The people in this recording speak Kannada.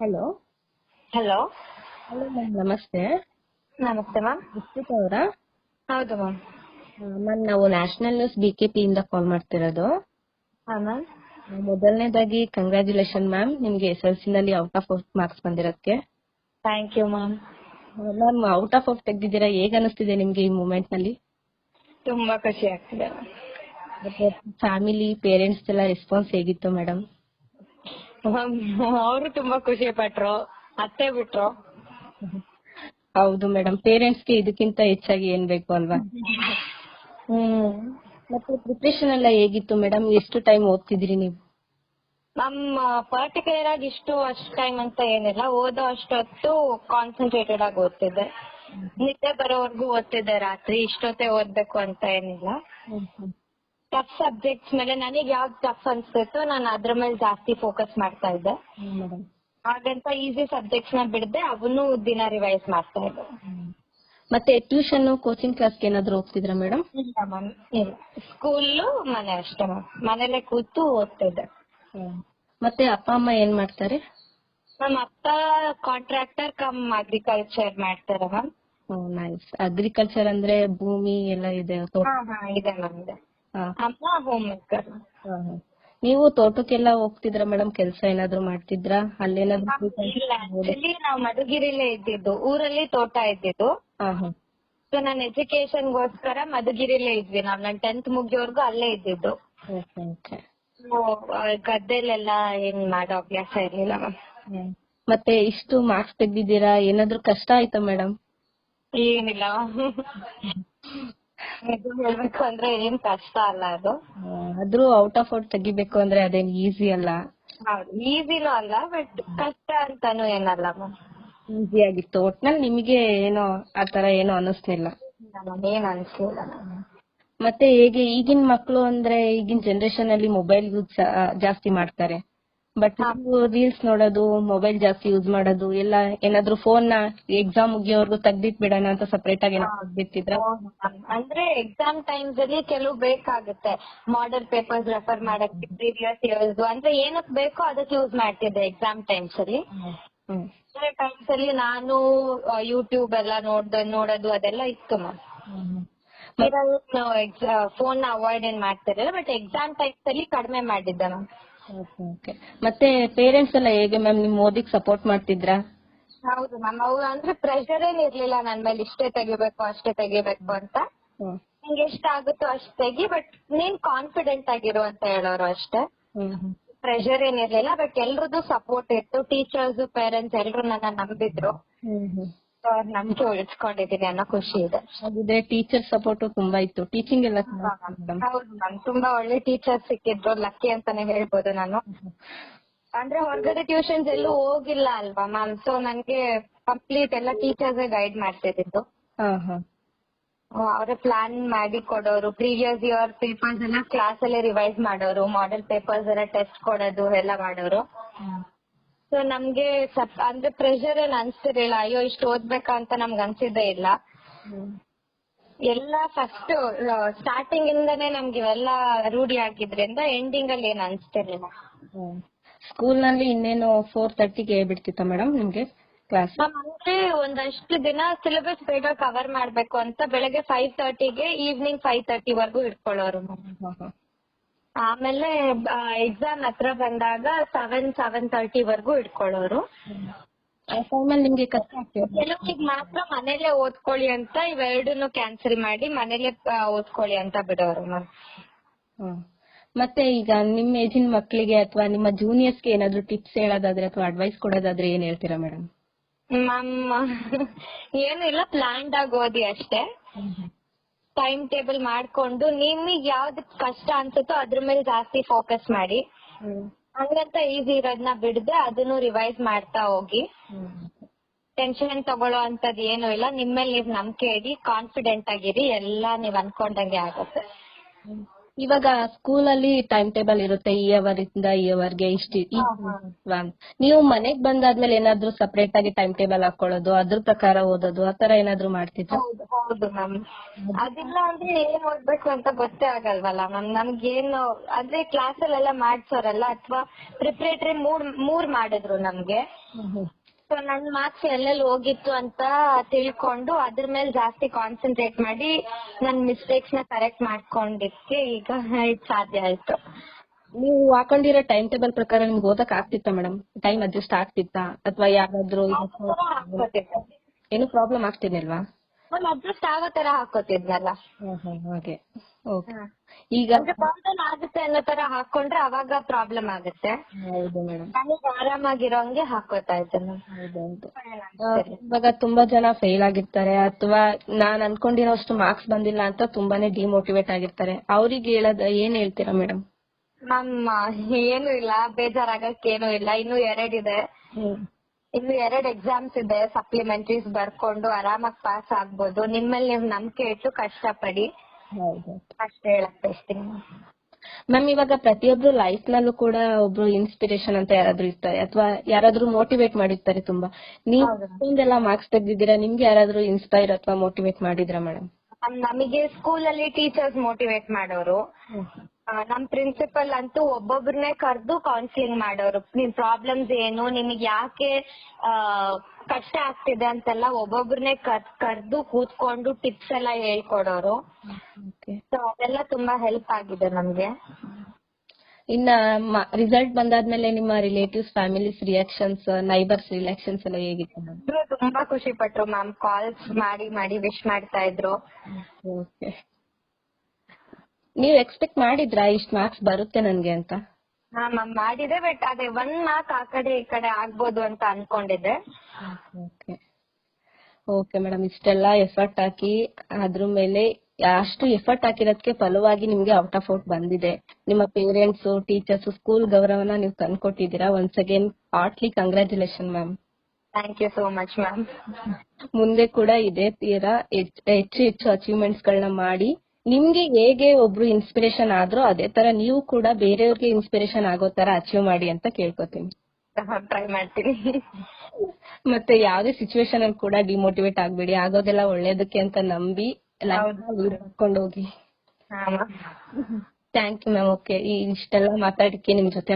ಹಲೋ. ಹಲೋ. ಹಲೋ ಮ್ಯಾಮ್ ನಮಸ್ತೆ. ನಮಸ್ತೆ ಮ್ಯಾಮ್. ವಿಸ್ತೃತ ಅವರಾ? ಹೌದು ಮ್ಯಾಮ್. ಮ್ಯಾಮ್ ನಾವು ನ್ಯಾಷನಲ್ ನ್ಯೂಸ್ ಬಿ ಕೆ ಇಂದ ಕಾಲ್ ಮಾಡ್ತಿರೋದು. ಹಾಂ ಮ್ಯಾಮ್. ಮೊದಲನೇದಾಗಿ ಕಂಗ್ರ್ಯಾಚುಲೇಷನ್ ಮ್ಯಾಮ್ ನಿಮ್ಗೆ ಎಸ್ ಎಲ್ ಸಿ ನಲ್ಲಿ out of out marks ಬಂದಿರೋದಕ್ಕೆ thank you ma'am. Ma'am out of ತೆಗ್ದಿದ್ದೀರಾ ಹೇಗ್ ಅನಿಸ್ತಿದೆ ನಿಮ್ಗೆ ಈ ಮೂಮೆಂಟ್ನಲ್ಲಿ ತುಂಬಾ ಖುಷಿ ಆಗ್ತಿದೆ ಫ್ಯಾಮಿಲಿ ಪೇರೆಂಟ್ಸ್ ಎಲ್ಲ ರೆಸ್ಪಾನ್ಸ್ ಹೇಗಿತ್ತು ಮೇಡಮ್? ಅವರು ತುಂಬಾ ಖುಷಿ ಪಟ್ರು ಅತ್ತೆ ಬಿಟ್ರು. ಹೌದು ಮೇಡಮ್ ಪೇರೆಂಟ್ಸ್ಗೆ ಇದಕ್ಕಿಂತ ಹೆಚ್ಚಾಗಿ ಏನ್ ಬೇಕು ಅಲ್ವಾ? ಹ್ಮ್ ಮತ್ತೆ ಪ್ರಿಪ್ರೇಷನ್ ಎಲ್ಲ ಹೇಗಿತ್ತು ಮೇಡಮ್ ಎಷ್ಟು ಟೈಮ್ ಓದ್ತಿದ್ರಿ ನೀವು? ನಮ್ಮ ಪರ್ಟಿಕ್ಯುಲರ್ ಆಗಿ ಇಷ್ಟು ಅಷ್ಟು ಟೈಮ್ ಅಂತ ಏನಿಲ್ಲ. ಓದೋ ಅಷ್ಟೊತ್ತು ಕಾನ್ಸಂಟ್ರೇಟೆಡ್ ಆಗಿ ಓದ್ತಿದ್ದೆ. ನಿದ್ದೆ ಬರೋವರೆಗೂ ಓದ್ತಿದ್ದೆ ರಾತ್ರಿ. ಇಷ್ಟೊತ್ತೆ ಓದ್ಬೇಕು ಅಂತ ಏನಿಲ್ಲ. ಟಫ್ ಸಬ್ಜೆಕ್ಟ್ಸ್ ಮೇಲೆ ನನಗೆ ಯಾವ್ದು ಟಫ್ ಅನ್ಸ್ತಿತ್ತು ನಾನು ಅದ್ರ ಮೇಲೆ ಜಾಸ್ತಿ ಫೋಕಸ್ ಮಾಡ್ತಾ ಇದ್ದೆ. ಮೇಡಮ್ ಹಾಗಂತ ಈಸಿ ಸಬ್ಜೆಕ್ಟ್ಸ್ನ ಬಿಡದೆ ಅವನು ದಿನ ರಿವೈಸ್ ಮಾಡ್ತಾ ಇದ್ದೆ. ಮತ್ತೆ ಟ್ಯೂಷನ್ ಕೋಚಿಂಗ್ ಕ್ಲಾಸ್ ಏನಾದ್ರು ಹೋಗ್ತಿದ್ರಾ ಮೇಡಮ್ ಇಲ್ಲ ಮ್ಯಾಮ್ ಇಲ್ಲ. ಸ್ಕೂಲು ಮನೆ ಅಷ್ಟೇ ಮ್ಯಾಮ್ ಮನೇಲೆ ಕೂತು ಓದ್ತಿದ್ದೆ ಮತ್ತೆ ಅಪ್ಪ ಅಮ್ಮ ಏನ್ ಮಾಡ್ತಾರೆ? ನಮ್ಮ ಅಪ್ಪ ಕಾಂಟ್ರಾಕ್ಟರ್ ಕಮ್ ಅಗ್ರಿಕಲ್ಚರ್ ಮಾಡ್ತಾರೆ ಮ್ಯಾಮ್ ನೈಸ್ ಅಗ್ರಿಕಲ್ಚರ್ ಅಂದ್ರೆ ಭೂಮಿ ಎಲ್ಲ ಇದೆ ತೋಟ? ಇದೆ ಮ್ಯಾಮ್ ಇದೆ. ಅಮ್ಮ ಹೋಮ್ ಮೇಕರ್. ನೀವು ತೋಟಕ್ಕೆಲ್ಲ ಹೋಗ್ತಿದ್ರ ಮೇಡಮ್ ಕೆಲಸ ಏನಾದ್ರು ಮಾಡ್ತಿದ್ರಾ? ಅಲ್ಲೇನಾದ್ರು ಇಲ್ಲ. ಆಕ್ಚುಲಿ ನಾವು ಮಧುಗಿರಿಲೇ ಇದ್ದಿದ್ದು. ಊರಲ್ಲಿ ತೋಟ ಇದ್ದಿದ್ದು. ಸೊ ನನ್ನ ಎಜುಕೇಶನ್ ಗೋಸ್ಕರ ಮಧುಗಿರಿಲೇ ಇದ್ವಿ ನಾವ್. ನನ್ ಟೆಂತ್ ಮುಗಿಯೋವರೆಗೂ ಅಲ್ಲೇ ಇದ್ದಿದ್ದು. ಗದ್ದೆಲೆಲ್ಲ ಏನ್ ಮಾಡೋ ಅಭ್ಯಾಸ ಇರ್ಲಿಲ್ಲ ಮ್ಯಾಮ್. ಮತ್ತೆ ಇಷ್ಟು ಮಾರ್ಕ್ಸ್ ತೆಗ್ದಿದ್ದೀರಾ? ಏನಾದ್ರು ಕಷ್ಟ ಆಯ್ತಾ ಮೇಡಮ್ ಏನಿಲ್ಲ. ನಿಜ ಹೇಳ್ಬೇಕು ಅಂದ್ರೆ ಏನ್ ಕಷ್ಟ ಅಲ್ಲ ಅದು. ಆದ್ರೂ ಔಟ್ ಆಫ್ ಔಟ್ ತೆಗಿಬೇಕು ಅಂದ್ರೆ ಅದೇನ್ ಈಸಿ ಅಲ್ಲ. ಹೌದು ಈಸಿನೂ ಅಲ್ಲ ಬಟ್ ಕಷ್ಟ ಅಂತಾನು ಏನಲ್ಲ ಈಸಿ ಆಗಿತ್ತು. ಒಟ್ನಲ್ಲಿ ನಿಮಗೆ ಏನೋ ಆತರ ಏನೋ ಅನಿಸ್ಲಿಲ್ಲ. ಏನ್ ಅನ್ಸಿಲ್ಲ ಮತ್ತೆ ಹೇಗೆ ಈಗಿನ ಮಕ್ಕಳು ಅಂದ್ರೆ ಈಗಿನ ಜನರೇಷನ್ ಅಲ್ಲಿ ಮೊಬೈಲ್ ಯೂಸ್ ಜಾಸ್ತಿ ಮಾಡ್ತಾರೆ. ಬಟ್ ನಾವು ರೀಲ್ಸ್ ನೋಡೋದು ಮೊಬೈಲ್ ಜಾಸ್ತಿ ಯೂಸ್ ಮಾಡೋದು ಎಲ್ಲ ಏನಾದ್ರು ಫೋನ್ನ ಎಕ್ಸಾಮ್ ಮುಗಿಯೋವರೆಗೂ ತೆಗ್ದಿಟ್ ಬಿಡೋಣ ಅಂತ ಸಪರೇಟ್ ಆಗಿ ತೆಗ್ದಿಟ್ಟಿದ್ರ? ಅಂದ್ರೆ ಎಕ್ಸಾಮ್ ಟೈಮ್ಸ್ ಅಲ್ಲಿ ಕೆಲವು ಬೇಕಾಗುತ್ತೆ. ಮಾಡೆಲ್ ಪೇಪರ್ಸ್ ರೆಫರ್ ಮಾಡಕ್ಕೆ ಪ್ರೀವಿಯಸ್ ಇಯರ್ಸ್ ಅಂದ್ರೆ ಏನಕ್ ಬೇಕೋ ಅದಕ್ಕೆ ಯೂಸ್ ಮಾಡ್ತಿದ್ದೆ ಎಕ್ಸಾಮ್ ಟೈಮ್ಸ್ ಅಲ್ಲಿ. ಟೈಮ್ಸ್ ಅಲ್ಲಿ ನಾನು ಯೂಟ್ಯೂಬ್ ಎಲ್ಲ ನೋಡ್ದ ನೋಡೋದು ಅದೆಲ್ಲ ಇತ್ತು ಮ್ಯಾಮ್ ಫೋನ್ನ ಅವಾಯ್ಡ್ ಏನ್ ಮಾಡ್ತಿರಲಿಲ್ಲ ಬಟ್ ಎಕ್ಸಾಮ್ ಟೈಮ್ಸ್ ಅಲ್ಲಿ ಕಡಿಮೆ ಮಾಡಿದ್ದೆ ಮ್ಯಾಮ್ Okay. ಮತ್ತೆ ಪೇರೆಂಟ್ಸ್ ಎಲ್ಲ ಹೇಗೆ ಮ್ಯಾಮ್ ನಿಮ್ ಓದಿಗೆ ಸಪೋರ್ಟ್ ಮಾಡ್ತಿದ್ರಾ? ಹೌದು ಮ್ಯಾಮ್ ಅವ್ರು ಅಂದ್ರೆ ಪ್ರೆಷರ್ ಏನ್ ಇರ್ಲಿಲ್ಲ ನನ್ ಮೇಲೆ ಇಷ್ಟೇ ತೆಗಿಬೇಕು ಅಷ್ಟೇ ತೆಗಿಬೇಕು ಅಂತ. ಹ್ಮ್. ನಿಂಗೆ ಎಷ್ಟ್ ಆಗುತ್ತೋ ಅಷ್ಟ್ ತೆಗಿ ಬಟ್ ನೀನ್ ಕಾನ್ಫಿಡೆಂಟ್ ಆಗಿರು ಅಂತ ಹೇಳೋರು ಅಷ್ಟೇ. ಹ್ಮ್ ಏನ್ ಪ್ರೆಷರ್ ಏನಿರ್ಲಿಲ್ಲ ಬಟ್ ಎಲ್ರದ್ದು ಸಪೋರ್ಟ್ ಇತ್ತು. ಟೀಚರ್ಸ್ ಪೇರೆಂಟ್ಸ್ ಎಲ್ರು ನನ್ನ ನಂಬಿದ್ರು. ಹ್ಮ್ ಹ್ಮ್. ನಂಬಿಕೆ ಉಳಿಸ್ಕೊಂಡಿದೀನಿ ಅನ್ನೋ ಖುಷಿ ಇದೆ. ಹಾಗಿದ್ರೆ ಟೀಚರ್ ಸಪೋರ್ಟ್ ತುಂಬಾ ಇತ್ತು. ಟೀಚಿಂಗ್ ಎಲ್ಲ ತುಂಬಾ ಹೌದು ಮ್ಯಾಮ್ ತುಂಬಾ ಒಳ್ಳೆ ಟೀಚರ್ ಸಿಕ್ಕಿದ್ರು. ಲಕ್ಕಿ ಅಂತಾನೆ ಹೇಳ್ಬೋದು ನಾನು. ಅಂದ್ರೆ ಹೊರಗಡೆ ಟ್ಯೂಷನ್ಸ್ ಎಲ್ಲೂ ಹೋಗಿಲ್ಲ ಅಲ್ವಾ ಮ್ಯಾಮ್ ಸೊ ನನ್ಗೆ ಕಂಪ್ಲೀಟ್ ಎಲ್ಲ ಟೀಚರ್ಸ್ ಗೈಡ್ ಮಾಡ್ತಿದ್ದು ಹಾ ಹಾ. ಅವರೇ ಪ್ಲಾನ್ ಮಾಡಿ ಕೊಡೋರು. ಪ್ರೀವಿಯಸ್ ಇಯರ್ ಪೇಪರ್ಸ್ ಎಲ್ಲ ಕ್ಲಾಸ್ ಅಲ್ಲೇ ರಿವೈಸ್ ಮಾಡೋರು. ಮಾಡೆಲ್ ಪೇಪರ್ಸ್ ಎಲ್ಲ ಟೆಸ್ಟ್ ಕೊಡೋದು ಎಲ್ಲ ಮಾಡೋರು. ಸೊ ನಮ್ಗೆ ಸಪ್- ಅಂದ್ರೆ ಪ್ರೆಷರ್ ಏನ್ ಅನ್ಸ್ತಿರ್ಲಿಲ್ಲ ಅಯ್ಯೋ ಇಷ್ಟು ಓದ್ಬೇಕಾ ಅಂತ ನಮ್ಗೆ ಅನ್ಸಿದ್ದೇ ಇಲ್ಲ. ಎಲ್ಲ ಫಸ್ಟ್ ಸ್ಟಾರ್ಟಿಂಗ್ ಇಂದಾನೆ ನಮ್ಗೆ ಇವೆಲ್ಲ ರೂಢಿ ಆಗಿದ್ರಿಂದ ಎಂಡಿಂಗ್ ಅಲ್ಲಿ ಏನ್ ಅನ್ಸ್ತಿರ್ಲಿಲ್ಲ. ಸ್ಕೂಲ್ನಲ್ಲಿ ಇನ್ನೇನು ಫೋರ್ ತರ್ಟಿಗೆ ಬಿಡ್ತಿತ್ತ ಮೇಡಮ್ ನಿಮ್ಗೆ ಕ್ಲಾಸ್ ಅಂದ್ರೆ ಒಂದಷ್ಟು ದಿನ ಸಿಲೆಬಸ್ ಬೇಗ ಕವರ್ ಮಾಡ್ಬೇಕು ಅಂತ ಬೆಳಗ್ಗೆ ಫೈವ್ ತರ್ಟಿಗೆ ಈವ್ನಿಂಗ್ ಫೈವ್ ತರ್ಟಿ ವರ್ಗೂ ಇಟ್ಕೊಳ್ಳೋರು. ಆಮೇಲೆ ಎಕ್ಸಾಮ್ ಹತ್ರ ಬಂದಾಗ ಸೆವೆನ್ ಸೆವೆನ್ ತರ್ಟಿ ವರ್ಗು ಇಟ್ಕೊಳ್ಳೋರು. ಆ ಟೈಮಲ್ಲಿ ನಿಮ್ಗೆ ಕಷ್ಟ ಆಗ್ತಿದೆ ಕೆಲವ್ರಿಗೆ ಮಾತ್ರ ಮನೇಲೆ ಓದ್ಕೊಳ್ಳಿ ಅಂತ ಇವೆರಡನ್ನು ಕ್ಯಾನ್ಸಲ್ ಮಾಡಿ ಮನೇಲೆ ಓದ್ಕೊಳ್ಳಿ ಅಂತ ಬಿಡೋರು ಮ್ಯಾಮ್ ಹ್ಮ್. ಮತ್ತೆ ಈಗ ನಿಮ್ ಏಜಿನ ಮಕ್ಕಳಿಗೆ ಅಥವಾ ನಿಮ್ಮ ಜೂನಿಯರ್ಸ್ಗೆ ಏನಾದ್ರು ಟಿಪ್ಸ್ ಹೇಳೋದಾದ್ರೆ ಅಥವಾ ಅಡ್ವೈಸ್ ಕೊಡೋದಾದ್ರೆ ಏನ್ ಹೇಳ್ತೀರಾ ಮೇಡಮ್ ಮ್ಯಾಮ್ ಏನು ಇಲ್ಲ ಪ್ಲಾನ್ಡ್ ಆಗಿ ಓದಿ ಅಷ್ಟೇ. ಟೈಮ್ ಟೇಬಲ್ ಮಾಡ್ಕೊಂಡು ನಿಮಗೆ ಯಾವ್ದು ಕಷ್ಟ ಅನ್ಸುತ್ತೋ ಅದ್ರ ಮೇಲೆ ಜಾಸ್ತಿ ಫೋಕಸ್ ಮಾಡಿ. ಹಂಗಂತ ಈಸಿ ಇರೋದ್ನ ಬಿಡದೆ ಅದನ್ನು ರಿವೈಸ್ ಮಾಡ್ತಾ ಹೋಗಿ. ಟೆನ್ಷನ್ ತಗೊಳ್ಳೋ ಅಂತದ್ ಏನು ಇಲ್ಲ. ನಿಮ್ಮಲ್ಲಿ ನೀವ್ ನಂಬಿಕೆ ಇಡಿ ಕಾನ್ಫಿಡೆಂಟ್ ಆಗಿರಿ ಎಲ್ಲಾ ನೀವ್ ಅನ್ಕೊಂಡಂಗೆ ಆಗುತ್ತೆ. ಇವಾಗ ಸ್ಕೂಲ್ ಅಲ್ಲಿ ಟೈಮ್ ಟೇಬಲ್ ಇರುತ್ತೆ ಈ ಅವರ್ ಇಂದ ಈ ಅವರ್ಗೆ ಇಷ್ಟು? ನೀವು ಮನೆಗ್ ಬಂದಾದ್ಮೇಲೆ ಏನಾದ್ರು ಸಪರೇಟ್ ಆಗಿ ಟೈಮ್ ಟೇಬಲ್ ಹಾಕೊಳ್ಳೋದು ಅದ್ರ ಪ್ರಕಾರ ಓದೋದು ಆತರ ಏನಾದ್ರು ಮಾಡ್ತಿದ್ರು? ಹೌದು ಹೌದು ಮ್ಯಾಮ್ ಅದಿಲ್ಲ ಅಂದ್ರೆ ಏನ್ ಓದ್ಬೇಕು ಅಂತ ಗೊತ್ತೇ ಆಗಲ್ವಲ್ಲ ಮ್ಯಾಮ್ ನಮ್ಗೇನು ಅಂದ್ರೆ ಕ್ಲಾಸ್ ಅಲ್ಲೆಲ್ಲ ಮಾಡ್ಸೋರಲ್ಲ ಅಥವಾ ಪ್ರಿಪ್ರೇಟರಿ ಮೂರ್ ಮೂರ್ ಮಾಡಿದ್ರು ನಮ್ಗೆ. ಸೊ ನನ್ ಮಾರ್ಕ್ಸ್ ಎಲ್ಲೆಲ್ಲಿ ಹೋಗಿತ್ತು ಅಂತ ತಿಳ್ಕೊಂಡು ಅದ್ರ ಮೇಲೆ ಜಾಸ್ತಿ ಕಾನ್ಸಂಟ್ರೇಟ್ ಮಾಡಿ ನನ್ ಮಿಸ್ಟೇಕ್ಸ್ನ ಕರೆಕ್ಟ್ ಮಾಡ್ಕೊಂಡಿಕ್ಕೆ ಈಗ ಇದ್ ಸಾಧ್ಯ ಆಯ್ತು. ನೀವು ಹಾಕೊಂಡಿರೋ ಟೈಮ್ ಟೇಬಲ್ ಪ್ರಕಾರ ನಿಮ್ಗೆ ಓದಕ್ ಆಗ್ತಿತ್ತಾ ಮೇಡಮ್ ಟೈಮ್ ಅಡ್ಜಸ್ಟ್ ಆಗ್ತಿತ್ತಾ? ಅಥವಾ ಯಾರಾದ್ರೂ ಏನು ಪ್ರಾಬ್ಲಮ್ ಆಗ್ತಿರ್ಲಿಲ್ವಾ? ನಾನು ಅಡ್ಜಸ್ಟ್ ಆಗೋ ತರ ಹಾಕೋತಿದ್ನಲ್ಲ ಹಾಗೆ. ಈಗ ಅಂದ್ರೆ ಆಗುತ್ತೆ ಅನ್ನೋ ತರ ಹಾಕೊಂಡ್ರೆ ಅವಾಗ ಪ್ರಾಬ್ಲಮ್ ಆಗುತ್ತೆ. ಹೌದು ಮೇಡಮ್. ನನಗೆ ಆರಾಮಾಗಿರೋಂಗೆ ಹಾಕೋತಾ ಇದ್ದೆ ನಾನು. ಹೌದೌದು ಆ, ಇವಾಗ ತುಂಬಾ ಜನ ಫೇಲ್ ಆಗಿರ್ತಾರೆ ಅಥವಾ ನಾನ್ ಅನ್ಕೊಂಡಿರೋಷ್ಟು ಮಾರ್ಕ್ಸ್ ಬಂದಿಲ್ಲ ಅಂತ ತುಂಬಾನೇ ಡಿಮೋಟಿವೇಟ್ ಆಗಿರ್ತಾರೆ. ಅವ್ರಿಗೆ ಹೇಳೋದ್ ಏನ್ ಹೇಳ್ತೀರಾ ಮೇಡಮ್? ಮ್ಯಾಮ್ ಏನು ಇಲ್ಲ ಬೇಜಾರಾಗಕ್ ಏನು ಇಲ್ಲ. ಇನ್ನು ಎರಡಿದೆ ಇನ್ನು ಎರಡು ಎಕ್ಸಾಮ್ಸ್ ಇದೆ ಸಪ್ಲಿಮೆಂಟರೀಸ್ ಬರ್ಕೊಂಡು ಆರಾಮಾಗಿ ಪಾಸ್ ಆಗ್ಬೋದು. ನಿಮ್ಮಲ್ಲಿ ನೀವು ನಂಬಿಕೆ ಇಟ್ಟು ಕಷ್ಟಪಡಿ. ಅಷ್ಟೇ ಹೇಳಕ್ ಬಯಸ್ತೀನಿ ಮ್ಯಾಮ್ ಇವಾಗ ಪ್ರತಿಯೊಬ್ರು ಲೈಫ್ ನಲ್ಲೂ ಕೂಡ ಒಬ್ರು ಇನ್ಸ್ಪಿರೇಷನ್ ಅಂತ ಯಾರಾದ್ರೂ ಇರ್ತಾರೆ ಅಥವಾ ಯಾರಾದ್ರೂ ಮೋಟಿವೇಟ್ ಮಾಡಿರ್ತಾರೆ ತುಂಬಾ. ನೀವು. ಇಷ್ಟೊಂದೆಲ್ಲ ಮಾರ್ಕ್ಸ್ ತೆಗ್ದಿದ್ದೀರಾ? ನಿಮ್ಗೆ ಯಾರಾದ್ರೂ ಇನ್ಸ್ಪೈರ್ ಅಥವಾ ಮೋಟಿವೇಟ್ ಮಾಡಿದ್ರಾ ಮೇಡಮ್ ನಮಗೆ ಸ್ಕೂಲ್ ಅಲ್ಲಿ ಟೀಚರ್ಸ್ ಮೋಟಿವೇಟ್ ಮಾಡೋರು. ನಮ್ ಪ್ರಿನ್ಸಿಪಲ್ ಅಂತೂ ಒಬ್ಬೊಬ್ರನ್ನೇ ಕರೆದು ಕೌನ್ಸಿಲಿಂಗ್ ಮಾಡೋರು. ನಿಮ್ ಪ್ರಾಬ್ಲಮ್ಸ್ ಏನು ನಿಮಗೆ ಯಾಕೆ ಆ, ಕಷ್ಟ ಆಗ್ತಿದೆ ಅಂತೆಲ್ಲ ಒಬ್ಬೊಬ್ರನ್ನೇ ಕರ್ದು ಕೂತ್ಕೊಂಡು ಟಿಪ್ಸ್ ಎಲ್ಲ ಹೇಳ್ಕೊಡೋರು. ಸೊ ಅದೆಲ್ಲ ತುಂಬಾ ಹೆಲ್ಪ್ ಆಗಿದೆ ನಮ್ಗೆ. ಇನ್ನ ರಿಸಲ್ಟ್ ಬಂದಾದ್ಮೇಲೆ ನಿಮ್ಮ relatives families reactions neighbours reactions ಎಲ್ಲ ಹೇಗಿತ್ತು ತುಂಬಾ ಖುಷಿ ಪಟ್ರು ಮ್ಯಾಮ್ ಕಾಲ್ಸ್ ಮಾಡಿ ಮಾಡಿ ವಿಶ್ ಮಾಡ್ತಾ ಇದ್ರು. ಓಕೆ ನೀವ್ ಎಕ್ಸ್ಪೆಕ್ಟ್ ಮಾಡಿದ್ರಾ? ಇಷ್ಟ್ ಮಾರ್ಕ್ಸ್ ಬರುತ್ತೆ ನನ್ಗೆ ಅಂತ? ಹಾ ಮ್ಯಾಮ್ ಮಾಡಿದೆ ಬಟ್ ಅದೇ ಒಂದ್ ಮಾರ್ಕ್ ಆ ಕಡೆ ಈ ಕಡೆ ಆಗ್ಬೋದು ಅಂತ ಅನ್ಕೊಂಡಿದ್ದೆ. ಓಕೆ ಓಕೆ ಮೇಡಮ್ ಇಷ್ಟೆಲ್ಲ ಎಫರ್ಟ್ ಹಾಕಿ ಅದ್ರ ಮೇಲೆ ಅಷ್ಟು ಎಫರ್ಟ್ ಹಾಕಿರೋದಕ್ಕೆ ಫಲವಾಗಿ ನಿಮ್ಗೆ ಔಟ್ ಆಫ್ ಔಟ್ ಬಂದಿದೆ. ನಿಮ್ಮ ಪೇರೆಂಟ್ಸ್ ಟೀಚರ್ಸ್ ಸ್ಕೂಲ್ ಗೌರವನ ನೀವು ತಂದ್ಕೊಟ್ಟಿದ್ದೀರಾ. Once again heartly congratulation ma'am thank you so much ma'am ಮುಂದೆ ಕೂಡ ಇದೇ ತೀರಾ ಹೆಚ್- ಹೆಚ್ಚು ಹೆಚ್ಚು ಅಚೀವ್ಮೆಂಟ್ಸ್ ಗಳನ್ನ ಮಾಡಿ ನಿಮ್ಗೆ ಹೇಗೆ ಒಬ್ರು ಇನ್ಸ್ಪಿರೇಷನ್ ಆದ್ರೋ ಅದೇ ತರ ನೀವು ಕೂಡ ಬೇರೆಯವ್ರಿಗೆ ಇನ್ಸ್ಪಿರೇಷನ್ ಆಗೋ ತರ ಅಚೀವ್ ಮಾಡಿ ಅಂತ ಕೇಳ್ಕೊತೀನಿ. ಟ್ರೈ ಮಾಡ್ತೀನಿ. ಮತ್ತೆ ಯಾವ್ದೇ ಸಿಚುವೇಶನ್ ಅಲ್ಲಿ ಕೂಡ ಡಿಮೋಟಿವೇಟ್ ಆಗ್ಬೇಡಿ. ಆಗೋದೆಲ್ಲ ಒಳ್ಳೇದಕ್ಕೆ ಅಂತ ನಂಬಿ ಕೊಂಡು ಹೋಗಿ. ಥ್ಯಾಂಕ್ ಯು ಮ್ಯಾಮ್ ಓಕೆ ಇಷ್ಟೆಲ್ಲ ಮಾತಾಡಕ್ಕೆ ನಿಮ್ ಜೊತೆ